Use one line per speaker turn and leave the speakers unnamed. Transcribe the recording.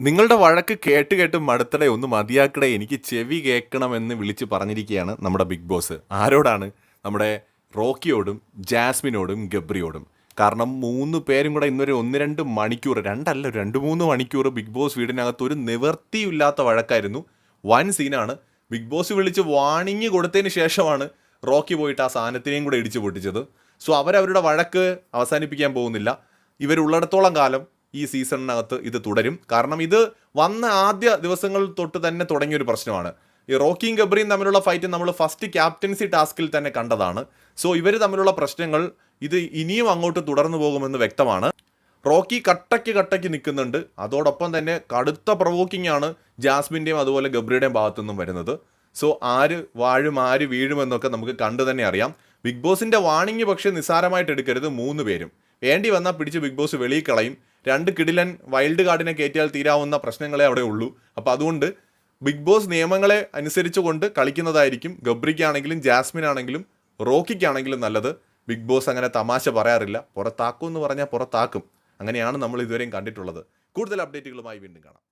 നിങ്ങളുടെ വഴക്ക് കേട്ട് കേട്ട് മടുത്തടേ ഒന്ന് മതിയാക്കടെ എനിക്ക് ചെവി കേൾക്കണമെന്ന് വിളിച്ച് പറഞ്ഞിരിക്കുകയാണ് നമ്മുടെ ബിഗ് ബോസ്. ആരോടാണ്? നമ്മുടെ റോക്കിയോടും ജാസ്മിനോടും ഗബ്രിയോടും. കാരണം മൂന്ന് പേരും കൂടെ ഇന്നൊരു ഒന്ന് രണ്ട് മണിക്കൂർ രണ്ടല്ല രണ്ട് മൂന്ന് മണിക്കൂർ ബിഗ് ബോസ് വീടിനകത്ത് ഒരു നിവർത്തിയില്ലാത്ത വഴക്കായിരുന്നു. വൻ സീനാണ്. ബിഗ് ബോസ് വിളിച്ച് വാണിങ് കൊടുത്തതിന് ശേഷമാണ് റോക്കി പോയിട്ട് ആ സാധനത്തിനെയും കൂടെ ഇടിച്ചു പൊട്ടിച്ചത്. സോ അവരവരുടെ വഴക്ക് അവസാനിപ്പിക്കാൻ പോകുന്നില്ല. ഇവരുള്ളിടത്തോളം കാലം ഈ സീസണിനകത്ത് ഇത് തുടരും. കാരണം ഇത് വന്ന ആദ്യ ദിവസങ്ങൾ തൊട്ട് തന്നെ തുടങ്ങിയൊരു പ്രശ്നമാണ്. ഈ റോക്കിയും ഗബ്രിയും തമ്മിലുള്ള ഫൈറ്റ് നമ്മൾ ഫസ്റ്റ് ക്യാപ്റ്റൻസി ടാസ്കിൽ തന്നെ കണ്ടതാണ്. സോ ഇവർ തമ്മിലുള്ള പ്രശ്നങ്ങൾ ഇത് ഇനിയും അങ്ങോട്ട് തുടർന്നു പോകുമെന്ന് വ്യക്തമാണ്. റോക്കി കട്ടയ്ക്ക് കട്ടയ്ക്ക് നിൽക്കുന്നുണ്ട്. അതോടൊപ്പം തന്നെ കടുത്ത പ്രവോക്കിംഗ് ആണ് ജാസ്മിന്റെയും അതുപോലെ ഗബ്രിയുടെയും ഭാഗത്തു നിന്നും വരുന്നത്. സോ ആര് വാഴും ആര് വീഴുമെന്നൊക്കെ നമുക്ക് കണ്ടു തന്നെ അറിയാം. ബിഗ് ബോസിന്റെ വാണിംഗ് പക്ഷേ നിസ്സാരമായിട്ട് എടുക്കരുത് മൂന്ന് പേരും. വേണ്ടി വന്നാൽ പിടിച്ച് ബിഗ് ബോസ് വെളിയിൽ കളയും. രണ്ട് കിടിലൻ വൈൽഡ് കാർഡിനെ കയറ്റിയാൽ തീരാവുന്ന പ്രശ്നങ്ങളെ അവിടെ ഉള്ളൂ. അപ്പോൾ അതുകൊണ്ട് ബിഗ് ബോസ് നിയമങ്ങളെ അനുസരിച്ചുകൊണ്ട് കളിക്കുന്നതായിരിക്കും ഗബ്രിക്കാണെങ്കിലും ജാസ്മിൻ ആണെങ്കിലും റോക്കിക്കാണെങ്കിലും നല്ലത്. ബിഗ് ബോസ് അങ്ങനെ തമാശ പറയാറില്ല. പുറത്താക്കും എന്ന് പറഞ്ഞാൽ പുറത്താക്കും. അങ്ങനെയാണ് നമ്മൾ ഇതുവരെയും കണ്ടിട്ടുള്ളത്. കൂടുതൽ അപ്ഡേറ്റുകളുമായി വീണ്ടും കാണാം.